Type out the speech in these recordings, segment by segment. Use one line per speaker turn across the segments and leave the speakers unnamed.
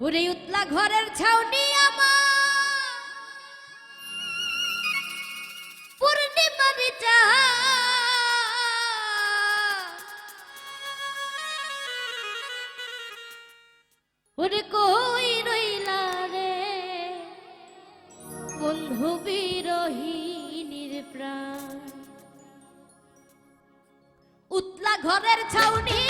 ওরে উতলা ঘরের ছাউনি আমার। পূর্ণিমার চা ওরে কই রইলা রে? বন্ধু বিরহীনির প্রাণ। উতলা ঘরের ছাউনি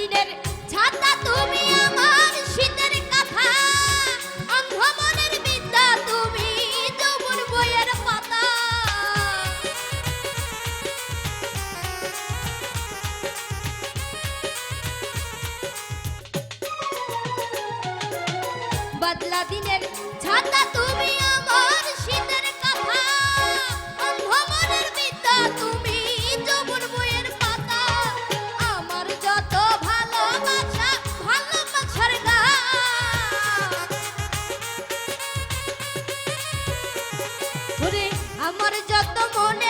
দিনের ছাতা তুমি আমার শীতের কথা। অন্ধ বিদ্যা তুমি যমুন বইয়ের পাতা। বদলা দিনের ছাতা তুমি আমার যত